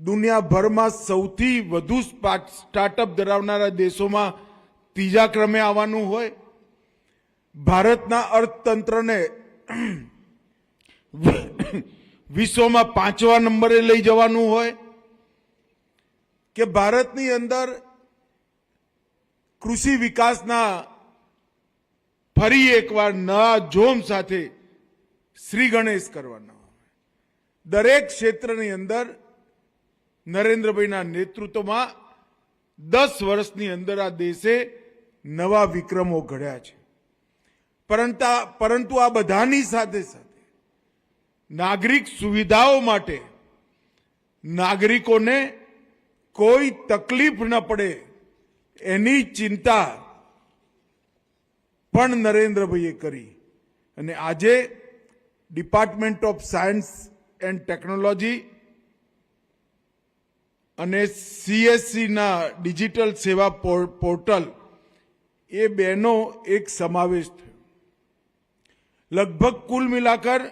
દુનિયાભરમાં સૌથી વધુ સ્ટાર્ટઅપ ધરાવનારા દેશોમાં ત્રીજા ક્રમે આવવાનું હોય. ભારતના અર્થતંત્રને વિશ્વમાં પાંચવા નંબરે લઈ જવાનું હોય કે ભારતની અંદર કૃષિ વિકાસના ફરી એકવાર નવા જોમ સાથે શ્રી ગણેશ કરવાના દરેક ક્ષેત્રની અંદર નરેન્દ્રભાઈના નેતૃત્વમાં દસ વર્ષની અંદર આ દેશે નવા વિક્રમો ઘડ્યા છે. પરંતુ પરંતુ આ બધાની સાથે સાથે નાગરિક સુવિધાઓ માટે નાગરિકોને કોઈ તકલીફ ન પડે એની ચિંતા પણ નરેન્દ્રભાઈએ કરી. અને આજે department of science and technology અને સીએસસીના ડિજિટલ સેવા પોર- પોર્ટલ એ બેનો એક સમાવેશ થયો. લગભગ કુલ મિલાકર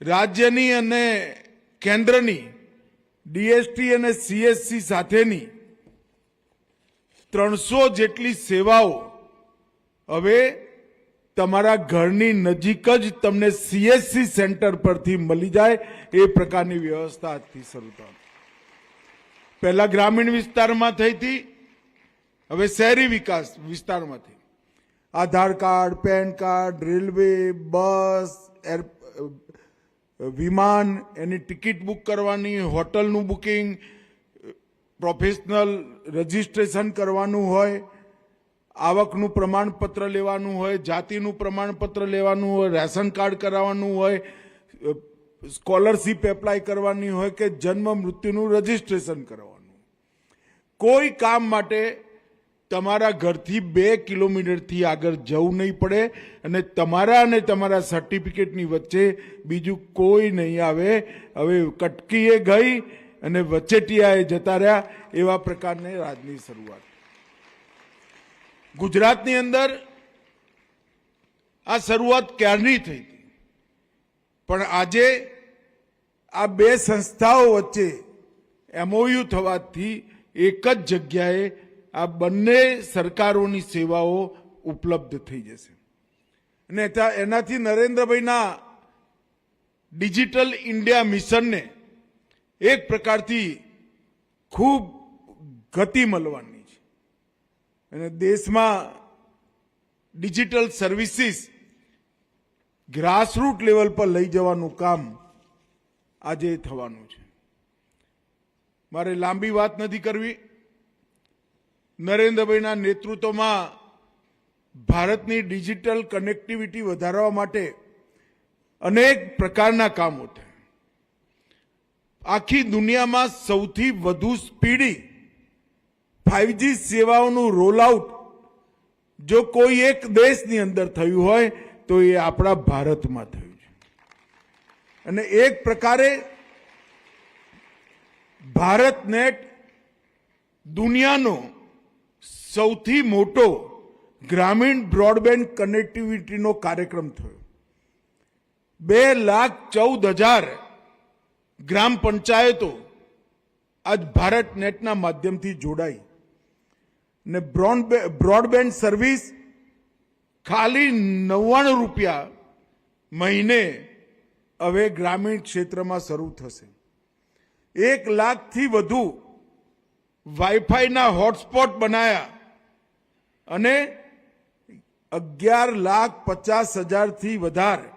રાજ્યની અને કેન્દ્રની ડીએસટી અને સીએસસી સાથેની ત્રણસો જેટલી સેવાઓ હવે તમારા ઘરની નજીક જ તમને સીએસસી સેન્ટર પરથી મળી જાય એ પ્રકારની વ્યવસ્થા આજથી શરૂ થાય પહેલા ગ્રામીણ વિસ્તારમાં થઈ હતી, હવે શહેરી વિકાસ વિસ્તારમાંથી Aadhaar card, PAN card, railway, bus, air, વિમાન, એની ટિકિટ બુક કરવાની, હોટલનું બુકિંગ, પ્રોફેશનલ રજિસ્ટ્રેશન કરવાનું હોય, આવકનું પ્રમાણપત્ર લેવાનું હોય, જાતિનું પ્રમાણપત્ર લેવાનું હોય, રેશન કાર્ડ કરાવવાનું હોય સ્કોલરશીપ એપ્લાય કરવાની હોય કે જન્મ મૃત્યુનું રજિસ્ટ્રેશન કરવાનું. કોઈ કામ માટે તમારા ઘરથી બે કિલોમીટરથી આગળ જવું નહીં પડે અને તમારા અને તમારા સર્ટિફિકેટની વચ્ચે બીજું કોઈ નહીં આવે. હવે કટકીએ ગઈ અને વચેટિયાએ જતા રહ્યા એવા પ્રકારની રાજની શરૂઆત. ગુજરાતની અંદર આ શરૂઆત ક્યારની થઈ હતી? પણ આજે આ બે સંસ્થાઓ વચ્ચે એમઓયુ થવાથી એક જ જગ્યાએ આ બંને સરકારોની સેવાઓ ઉપલબ્ધ થઈ જશે. અને એનાથી નરેન્દ્રભાઈના ડિજિટલ ઇન્ડિયા મિશનને એક પ્રકારથી ખૂબ ગતિ મળવાની છે. અને દેશમાં ડિજિટલ સર્વિસીસ ગ્રાસરૂટ લેવલ પર લઈ જવાનું કામ આજે થવાનું છે. મારે લાંબી વાત નથી કરવી. નરેન્દ્રભાઈના નેતૃત્વમાં ભારતની ડિજિટલ કનેક્ટિવિટી વધારવા માટે અનેક પ્રકારના કામો થયા. આખી દુનિયામાં સૌથી વધુ સ્પીડી ફાઇવજી સેવાઓનું રોલઆઉટ જો કોઈ એક દેશની અંદર થયું હોય તો એ આપણા ભારતમાં થયું છે. અને એક પ્રકારે ભારત નેટ દુનિયાનો સૌથી મોટો ગ્રામીણ બ્રોડબેન્ડ કનેક્ટિવિટીનો કાર્યક્રમ થયો. બે લાખ ચૌદ હજાર ગ્રામ પંચાયતો આજ ભારત નેટના માધ્યમથી જોડાઈ. ને બ્રોડબે- બ્રોડબેન્ડ સર્વિસ ખાલી નવ્વાણું રૂપિયા મહિને હવે ગ્રામીણ ક્ષેત્રમાં શરૂ થશે. એક લાખથી વધુ વાઈફાઈના હોટસ્પોટ બનાયા અને અગિયાર લાખ પચાસ હજારથી વધારે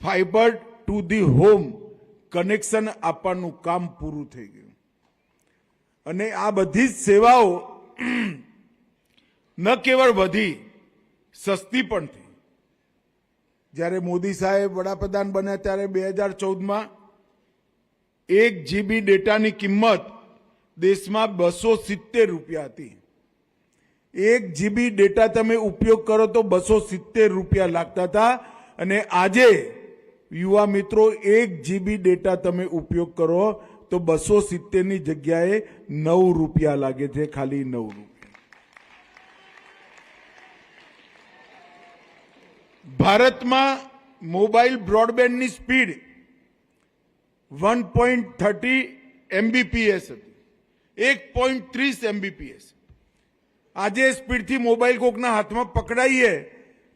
fibre to the home connection આપવાનું કામ પૂરું થઈ ગયું. અને આ બધી જ સેવાઓ ન કેવળ વધી સસ્તી પણ થઈ. જ્યારે મોદી સાહેબ વડાપ્રધાન બન્યા ત્યારે બે હજાર ચૌદમાં એક જીબી ડેટાની કિંમત દેશમાં બસો સિત્તેર રૂપિયા હતી. એક જીબી ડેટા તમે ઉપયોગ કરો તો બસો સિત્તેર રૂપિયા લાગતા હતા અને આજે યુવા મિત્રો એક જીબી ડેટા તમે ઉપયોગ કરો તો બસો સિત્તેરની જગ્યાએ નવ રૂપિયા લાગે છે, ખાલી નવ રૂપિયા ભારતમાં mobile બ્રોડબેન્ડની speed one point thirty MBPS હતી. એક પોઈન્ટ ત્રીસ એમબીપીએસ. આજે સ્પીડથી મોબાઈલ કોકના હાથમાં પકડાઈએ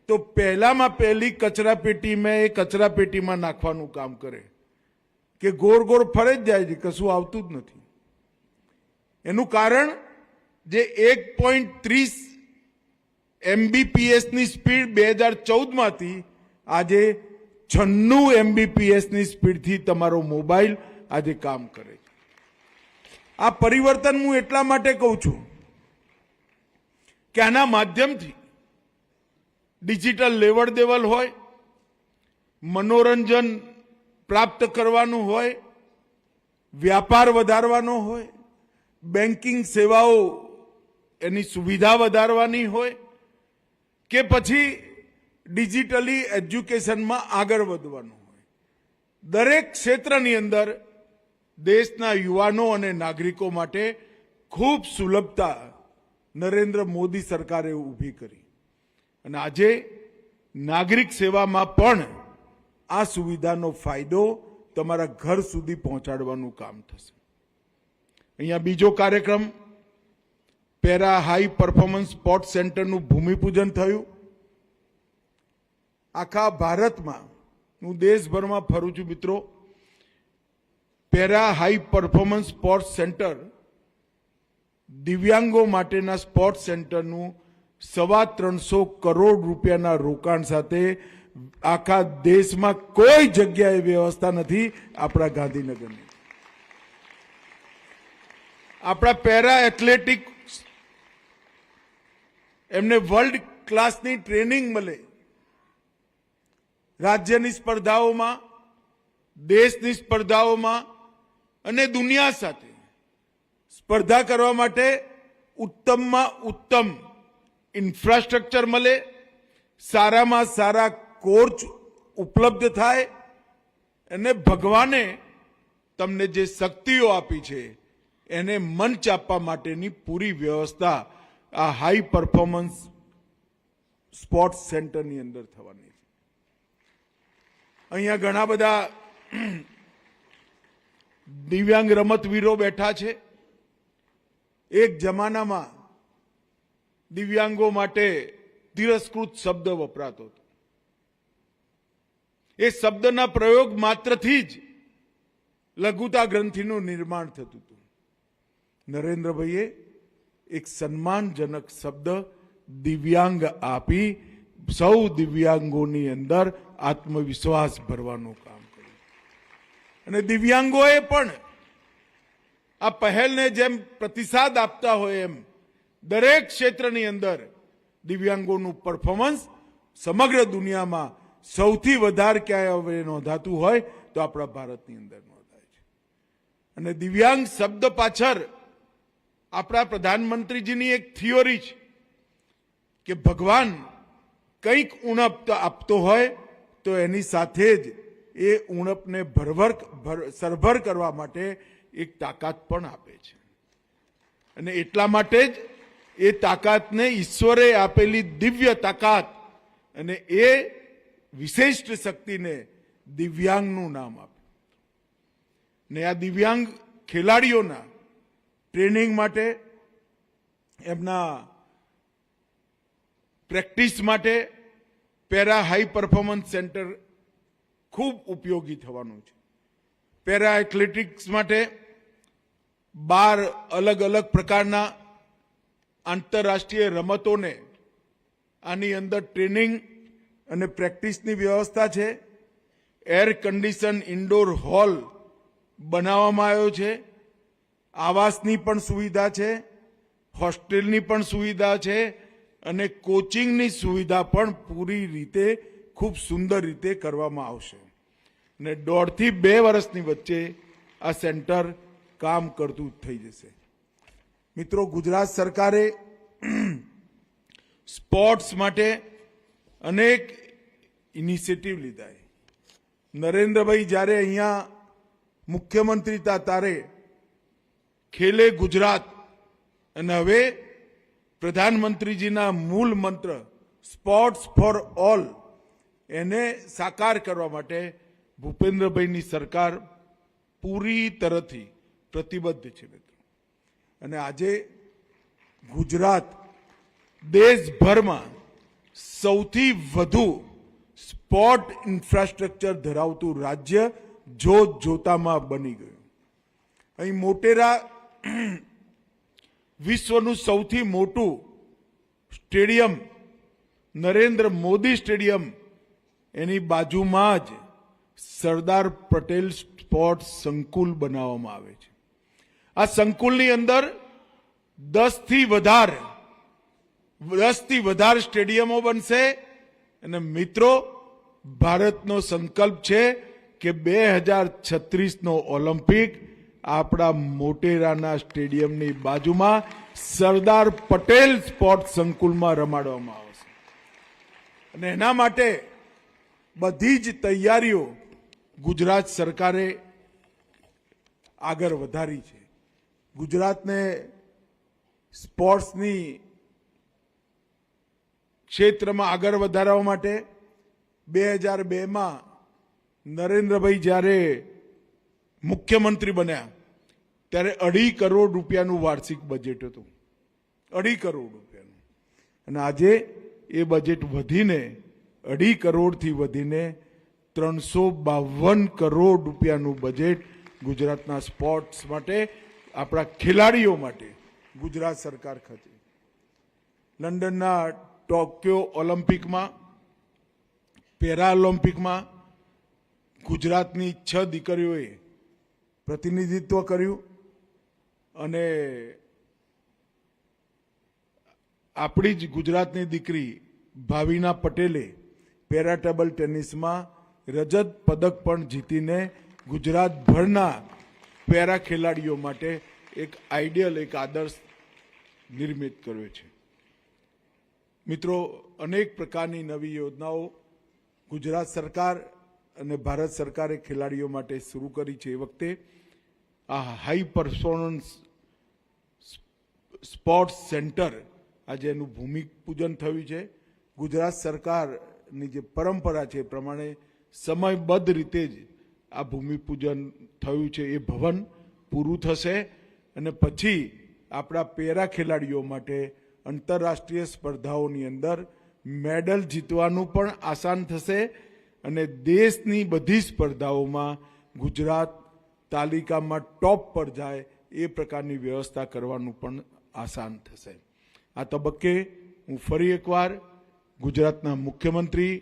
તો પહેલામાં પહેલી કચરા પેટીમાં એ કચરા પેટીમાં નાખવાનું કામ કરે. કે ગોળ ગોળ ફરે જ જાય છે, કશું આવતું જ નથી. એનું કારણ જે એક પોઈન્ટ ત્રીસ એમબીપીએસની સ્પીડ બે હજાર ચૌદમાંથી આજે છન્નું એમબીપીએસની સ્પીડથી તમારો મોબાઈલ આજે કામ કરે છે. આ પરિવર્તન હું એટલા માટે કહું છું કે આના માધ્યમથી ડિજિટલ લેવડ દેવડ હોય, મનોરંજન પ્રાપ્ત કરવાનું હોય, વ્યાપાર વધારવાનો હોય બેન્કિંગ સેવાઓ એની સુવિધા વધારવાની હોય કે પછી ડિજિટલી એજ્યુકેશનમાં આગળ વધવાનું હોય. દરેક ક્ષેત્રની અંદર દેશના યુવાનો અને નાગરિકો માટે ખૂબ સુલભતા નરેન્દ્ર મોદી સરકારે ઊભી કરી. અને આજે નાગરિક સેવામાં પણ આ સુવિધાનો ફાયદો તમારા ઘર સુધી પહોંચાડવાનું કામ થશે. અહીંયા બીજો કાર્યક્રમ પેરા હાઈ પરફોર્મન્સ સ્પોર્ટ સેન્ટરનું ભૂમિપૂજન થયું. આખા ભારતમાં, હું દેશભરમાં ફરું છું મિત્રો, para high performance sport centre દિવ્યાંગો માટેના સ્પોર્ટ સેન્ટરનું સવા ત્રણસો કરોડ રૂપિયાના રોકાણ સાથે આખા દેશમાં કોઈ જગ્યાએ વ્યવસ્થા નથી આપણા ગાંધીનગરની. આપણા પેરા એથ્લેટિક્સ એમને વર્લ્ડ ક્લાસની ટ્રેનિંગ મળે. રાજ્યની સ્પર્ધાઓમાં, દેશની સ્પર્ધાઓમાં અને દુનિયા સાથે સ્પર્ધા કરવા માટે ઉત્તમમાં ઉત્તમ ઇન્ફ્રાસ્ટ્રક્ચર મળે, સારામાં સારા કોર્ચ ઉપલબ્ધ થાય અને ભગવાને તમને જે શક્તિઓ આપી છે એને મંચ આપવા માટેની પૂરી વ્યવસ્થા આ હાઈ પરફોર્મન્સ સ્પોર્ટ્સ સેન્ટરની અંદર થવાની છે. અહીંયા ઘણા બધા દિવ્યાંગ રમતવીરો બેઠા છે. એક જમાનામાં દિવ્યાંગો માટે તિરસ્કૃત શબ્દ વપરાતો હતો. એ શબ્દના પ્રયોગ માત્રથી જ લઘુતા ગ્રંથિનું નિર્માણ થતું હતું. નરેન્દ્રભાઈએ એક સન્માનજનક શબ્દ દિવ્યાંગ આપી સૌ દિવ્યાંગોની અંદર આત્મવિશ્વાસ ભરવાનું કામ કર્યું. અને દિવ્યાંગોએ પણ આ પહેલને જેમ પ્રતિસાદ આપતા હોય એમ દરેક ક્ષેત્રની અંદર દિવ્યાંગોનું પરફોર્મન્સ સમગ્ર દુનિયામાં સૌથી વધારે ક્યાંય હવે નોંધાતું હોય તો આપણા ભારતની અંદર નોંધાય છે. અને દિવ્યાંગ શબ્દ પાછળ આપણા પ્રધાનમંત્રીજીની એક થિયોરી છે કે ભગવાન કંઈક ઉણપ આપતો હોય, તો એની સાથે જ એ ઉણપને ભરભર ભર- સરભર કરવા માટે એક તાકાત પણ આપે છે. અને એટલા માટે જ એ તાકાતને ઈશ્વરે આપેલી દિવ્ય તાકાત અને એ વિશિષ્ટ શક્તિને દિવ્યાંગનું નામ આપ્યું ને આ દિવ્યાંગ ખેલાડીઓના ટ્રેનિંગ માટે, એમના પ્રેક્ટિસ માટે પેરા હાઈ પરફોર્મન્સ સેન્ટર ખૂબ ઉપયોગી થવાનું છે. પેરા એથ્લેટિક્સ માટે બાર અલગ અલગ પ્રકારના આંતરરાષ્ટ્રીય રમતોને આની અંદર ટ્રેનિંગ અને પ્રેક્ટિસની વ્યવસ્થા છે. એર કન્ડિશન ઇન્ડોર હોલ બનાવવામાં આવ્યો છે. આવાસની પણ સુવિધા છે, હોસ્ટેલની પણ સુવિધા છે અને કોચિંગની સુવિધા પણ પૂરી રીતે, ખૂબ સુંદર રીતે કરવામાં આવશે. અને દોઢથી બે વર્ષની વચ્ચે આ સેન્ટર કામ કરતું થઈ જશે. મિત્રો, ગુજરાત સરકારે સ્પોર્ટ્સ માટે અનેક ઇનિશિયેટિવ લીધા નરેન્દ્રભાઈ, જ્યારે અહીંયા મુખ્યમંત્રી હતા, ત્યારે ખેલે ગુજરાત. અને હવે પ્રધાનમંત્રીજીના મૂળ મંત્ર સ્પોર્ટ્સ ફોર ઓલ એને સાકાર કરવા માટે ભૂપેન્દ્રભાઈની સરકાર પૂરી તરફથી પ્રતિબદ્ધ છે મિત્રો. અને આજે ગુજરાત દેશભરમાં સૌથી વધુ સ્પોર્ટ ઇન્ફ્રાસ્ટ્રક્ચર ધરાવતું રાજ્ય જોત જોતામાં બની ગયું. અહીં મોટેરા વિશ્વનું સૌથી મોટું સ્ટેડિયમ, નરેન્દ્ર મોદી સ્ટેડિયમ, એની બાજુમાં જ સરદાર પટેલ સ્પોર્ટ્સ સંકુલ બનાવવામાં આવે છે. આ સંકુલની અંદર દસથી વધારે દસથી વધારે સ્ટેડિયમો બનશે અને મિત્રો, ભારતનો સંકલ્પ છે કે બે હજાર છત્રીસનો ઓલિમ્પિક આપણા મોટેરાના સ્ટેડિયમની બાજુમાં સરદાર પટેલ સ્પોર્ટ સંકુલમાં રમાડવામાં આવશે અને એના માટે બધી જ તૈયારીઓ ગુજરાત સરકારે આગળ વધારી છે. ગુજરાતને સ્પોર્ટ્સની ક્ષેત્રમાં આગળ વધારવા માટે બે હજાર બેમાં નરેન્દ્રભાઈ જ્યારે મુખ્યમંત્રી બન્યા ત્યારે અઢી કરોડ રૂપિયાનું વાર્ષિક બજેટ હતું. અઢી કરોડ રૂપિયાનું. અને આજે એ બજેટ વધીને અઢી કરોડથી વધીને ત્રણસો બાવન કરોડ રૂપિયાનું બજેટ ગુજરાતના સ્પોર્ટ્સ માટે, આપણા ખેલાડીઓ માટે ગુજરાત સરકાર ખાતે લંડનના ટોક્યો ઓલિમ્પિકમાં પેરા ઓલિમ્પિકમાં ગુજરાતની છ દીકરીઓએ પ્રતિનિધિત્વ કર્યું. અને આપણી જ ગુજરાતની દીકરી ભાવિના પટેલે પેરા ટેબલ ટેનિસમાં રજત પદક પણ જીતીને ગુજરાતભરના પેરા ખેલાડીઓ માટે એક આઈડિયલ, એક આદર્શ નિર્મિત કર્યો છે. મિત્રો, અનેક પ્રકારની નવી યોજનાઓ ગુજરાત સરકાર અને ભારત સરકારે ખેલાડીઓ માટે શરૂ કરી છે. એ વખતે આ હાઈ પરફોર્મન્સ સ્પોર્ટ્સ સેન્ટર આજે એનું ભૂમિપૂજન થયું છે. ગુજરાત સરકારની જે પરંપરા છે એ પ્રમાણે સમયબદ્ધ રીતે જ આ ભૂમિપૂજન થયું છે. એ ભવન પૂરું થશે અને પછી આપણા પેરા ખેલાડીઓ માટે આંતરરાષ્ટ્રીય સ્પર્ધાઓની અંદર મેડલ જીતવાનું પણ આસાન થશે અને દેશની બધી સ્પર્ધાઓમાં ગુજરાત તાલિકામાં ટોપ પર જાય એ પ્રકારની વ્યવસ્થા કરવાનું પણ આસાન થશે. આ તબક્કે હું ફરી એકવાર ગુજરાતના મુખ્યમંત્રી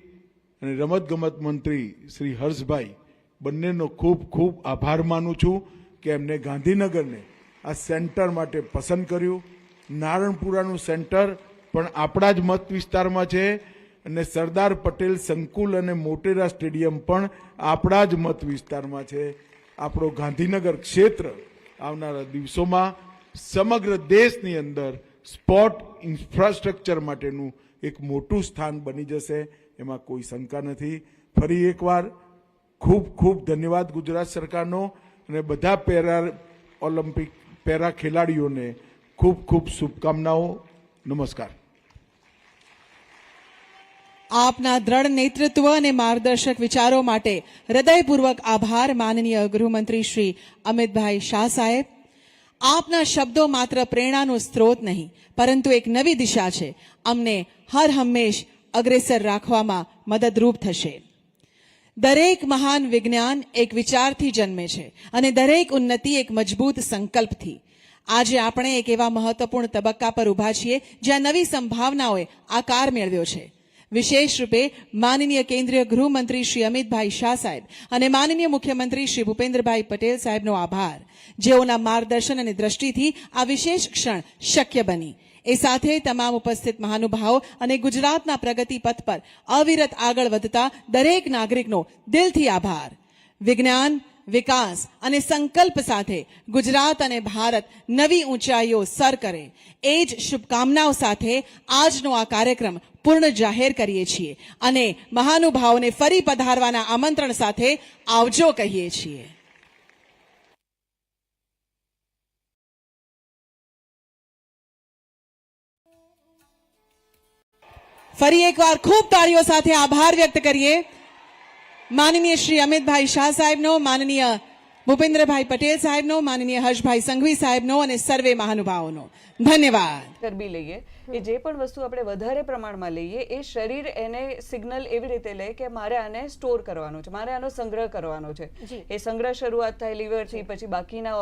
અને રમતગમત મંત્રી શ્રી હર્ષભાઈ બંનેનો ખૂબ ખૂબ આભાર માનું છું કે એમને ગાંધીનગરને આ સેન્ટર માટે પસંદ કર્યું. નારણપુરાનું સેન્ટર પણ આપણા જ મત વિસ્તારમાં છે અને સરદાર પટેલ સંકુલ અને મોટેરા સ્ટેડિયમ પણ આપણા જ મત વિસ્તારમાં છે. આપણો ગાંધીનગર ક્ષેત્ર આવનારા દિવસોમાં સમગ્ર દેશની અંદર સ્પોર્ટ ઇન્ફ્રાસ્ટ્રક્ચર માટેનું એક મોટું સ્થાન બની જશે, એમાં કોઈ શંકા નથી. ફરી એકવાર ખૂબ ખૂબ ધન્યવાદ ગુજરાત સરકારનો અને બધા પેરા ઓલિમ્પિક પેરા ખેલાડીઓને ખૂબ ખૂબ શુભકામનાઓ. નમસ્કાર. આપના દ્રઢ નેતૃત્વ અને માર્ગદર્શક વિચારો માટે હૃદયપૂર્વક આભાર માનનીય ગૃહમંત્રી શ્રી અમિતભાઈ શાહ સાહેબ. આપના શબ્દો માત્ર પ્રેરણાનો સ્ત્રોત નહીં, પરંતુ એક નવી દિશા છે. અમને હર હંમેશ અગ્રેસર રાખવામાં મદદરૂપ થશે. દરેક મહાન વિજ્ઞાન એક વિચારથી જન્મે છે અને દરેક ઉન્નતિ એક મજબૂત સંકલ્પથી. આજે આપણે એક એવા મહત્વપૂર્ણ તબક્કા પર ઊભા છીએ જ્યાં નવી સંભાવનાઓએ આકાર મેળવ્યો છે. વિશેષ રૂપે માનનીય કેન્દ્રીય ગૃહમંત્રી શ્રી અમિતભાઈ શાહ સાહેબ અને માનનીય મુખ્યમંત્રી શ્રી ભૂપેન્દ્રભાઈ પટેલ સાહેબનો આભાર. જેઓના માર્ગદર્શન અને દ્રષ્ટિથી આ વિશેષ ક્ષણ શક્ય બની. એ સાથે તમામ ઉપસ્થિત મહાનુભાવો અને ગુજરાતના પ્રગતિ પથ પર અવિરત આગળ વધતા દરેક નાગરિકનો દિલથી આભાર. વિજ્ઞાન, વિકાસ અને સંકલ્પ સાથે ગુજરાત અને ભારત નવી ઊંચાઈઓ સર કરે. એ જ શુભકામનાઓ સાથે આજનો આ કાર્યક્રમ પૂર્ણ જાહેર કરીએ છીએ અને મહાનુભાવોને ફરી પધારવાના આમંત્રણ સાથે આવજો કહીએ છીએ. ફરી એકવાર ખૂબ તાળીઓ સાથે આભાર વ્યક્ત કરીએ. માનનીય શ્રી અમિતભાઈ શાહ સાહેબનો, માનનીય ભૂપેન્દ્રભાઈ પટેલ સાહેબનો માનનીય હર્ષભાઈ સંઘવી સાહેબનો અને સર્વે મહાનુભાવોનો. ધન્યવાદ. ચરબી લઈએ. કે જે પણ વસ્તુ આપણે વધારે પ્રમાણમાં લઈએ એ શરીર એને સિગ્નલ એવી રીતે લે કે મારે આને સ્ટોર કરવાનો છે મારે આનો સંગ્રહ કરવાનો છે. એ સંગ્રહ શરૂઆત થાય લીવરથી પછી બાકીના